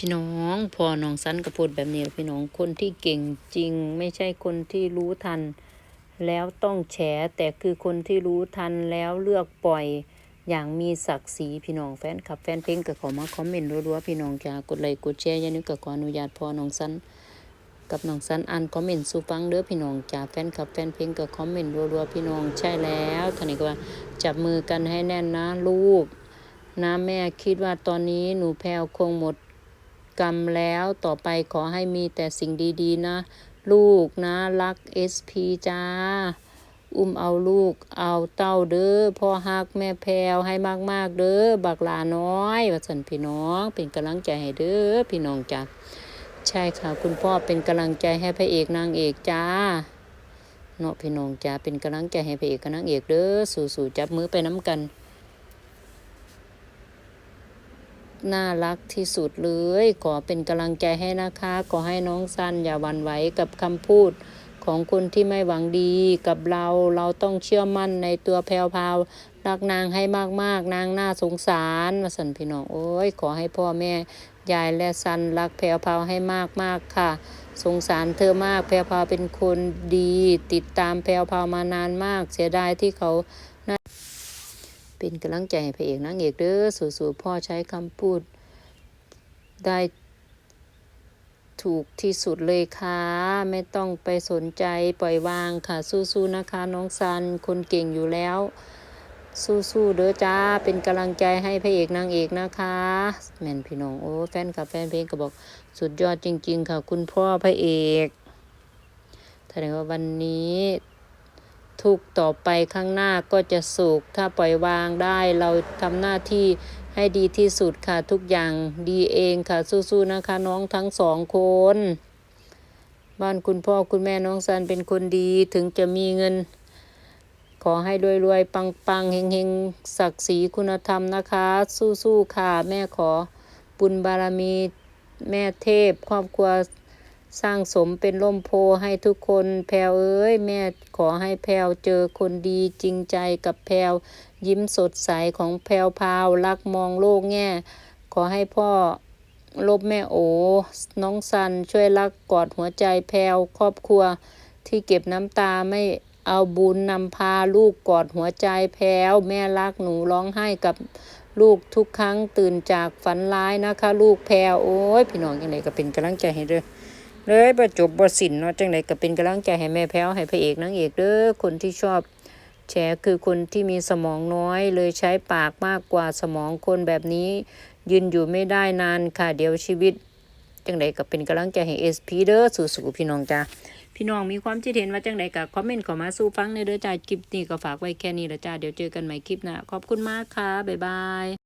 พี่น้องพอน้องสันกระพูดแบบนี้พี่น้องคนที่เก่งจริง ไม่ใช่คนที่รู้ทัน แล้วต้องแฉแต่คือคนที่รู้ทันแล้วเลือกปล่อยอย่างมีศักดิ์ศรีพี่น้องแฟนคลับ แฟนเพลงก็ขอมาคอมเมนต์รัวๆพี่น้องจ้ากดไลค์กดแชร์ยานึกก็ขออนุญาตพอน้องสันกับน้องสันอ่านคอมเมนต์สู่ฟังเด้อพี่น้องจ้าแฟนคลับแฟนเพลงก็คอมเมนต์รัวๆพี่น้องใช่แล้วท่านนี้ก็ว่าจับมือกันให้แน่นนะลูกนะแม่คิดว่าตอนนี้หนูแพลวคงหมด กรรมแล้วต่อไปขอให้มีแต่สิ่งดีๆ นะ ลูกนะ รักเอสพีจ้า อุ้มเอาลูกเอาเต้าเด้อพ่อฮักแม่แพรวให้มากๆเด้อบักลาน้อยว่าสันพี่น้องเป็นกำลังใจให้เด้อพี่น้องจ้าใช่ค่ะ คุณพ่อเป็นกำลังใจให้พระเอกนางเอกจ้าเนาะพี่น้องจ้าเป็นกำลังใจให้พระเอกกับนางเอกเด้อสู่ๆจับมือไปน้ำกัน น่ารักที่สุดเลย ขอเป็นกำลังใจให้นะคะ ขอให้น้องซันอย่าหวั่นไหวกับคำพูดของคนที่ไม่หวังดีกับเราเราต้องเชื่อมั่นในตัวแพรวพาวรักนางให้มากๆ นางน่าสงสารมาสันพี่น้องโอ้ยขอให้พ่อแม่ยายและซันรักแพรวพาวให้มากมากๆค่ะ สงสารเธอมากแพรวพาวเป็นคนดี ติดตามแพรวพาวมานานมาก เสียดายที่เขา เป็นกำลังใจให้พระเอกนางเอกเด้อสู่ๆพ่อใช้คำพูด ได้ถูกที่สุดเลยค่ะ ไม่ต้องไปสนใจปล่อยวางค่ะ สู้ๆนะคะ น้องซันคนเก่งอยู่แล้ว สู้ๆเด้อจ้า เป็นกำลังใจให้พระเอกนางเอกนะคะแม่นพี่น้องโอ้แฟนคลับแฟนเพลงก็บอกสุดยอดจริง ๆ ค่ะ คุณพ่อพระเอกแสดงว่าวันนี้ ทุกต่อไปข้างหน้าก็จะสุข ถ้าปล่อยวางได้เราทำหน้าที่ให้ดีที่สุดค่ะทุกอย่างดีเองค่ะสู้ๆนะคะน้องทั้งสองคน บ้านคุณพ่อคุณแม่น้องซันเป็นคนดีถึงจะมีเงิน ขอให้รวยๆปังๆเฮงๆศักดิ์ศรีคุณธรรมนะคะ สู้ๆค่ะ แม่ขอบุญบารมีแม่เทพครอบครัว สร้างสมเป็นร่มโพให้ทุกคนแพรวเอ้ย แม่ขอให้แพรวเจอคนดีจริงใจกับแพรวยิ้มสดใสของแพรวพาวรักมองโลกแง่ ขอให้พ่อลบแม่โอ น้องสันช่วยรักกอดหัวใจแพรวครอบครัว ที่เก็บน้ำตาไม่เอาบุญนำพาลูกกอดหัวใจแพรวแม่รักหนูร้องไห้กับลูกทุกครั้งตื่นจากฝันร้ายนะคะ ลูกแพรวโอ้ยพี่น้องยังไงก็เป็นกำลังใจให้เด้อ เลยประจบบ่สินเนาะจังไดก็เป็นกำลังใจให้แม่แพ้วให้พระเอกนางเอกเด้อคนที่ชอบแฉคือคนที่มีสมองน้อย เลยใช้ปากมากกว่าสมองคนแบบนี้ ยืนอยู่ไม่ได้นานค่ะเดี๋ยวชีวิต จังใดก็เป็นกำลังใจให้ SP เด้อสู่ๆพี่น้องจ้าพี่น้องมีความคิดเห็นว่าจังใดก็คอมเมนต์เข้ามาสู่ฟังในเด้อจ้าคลิปนี้ก็ฝากไว้แค่นี้ละจ้าเดี๋ยวเจอกันใหม่คลิปหน้าขอบคุณมากค่ะบ๊ายบาย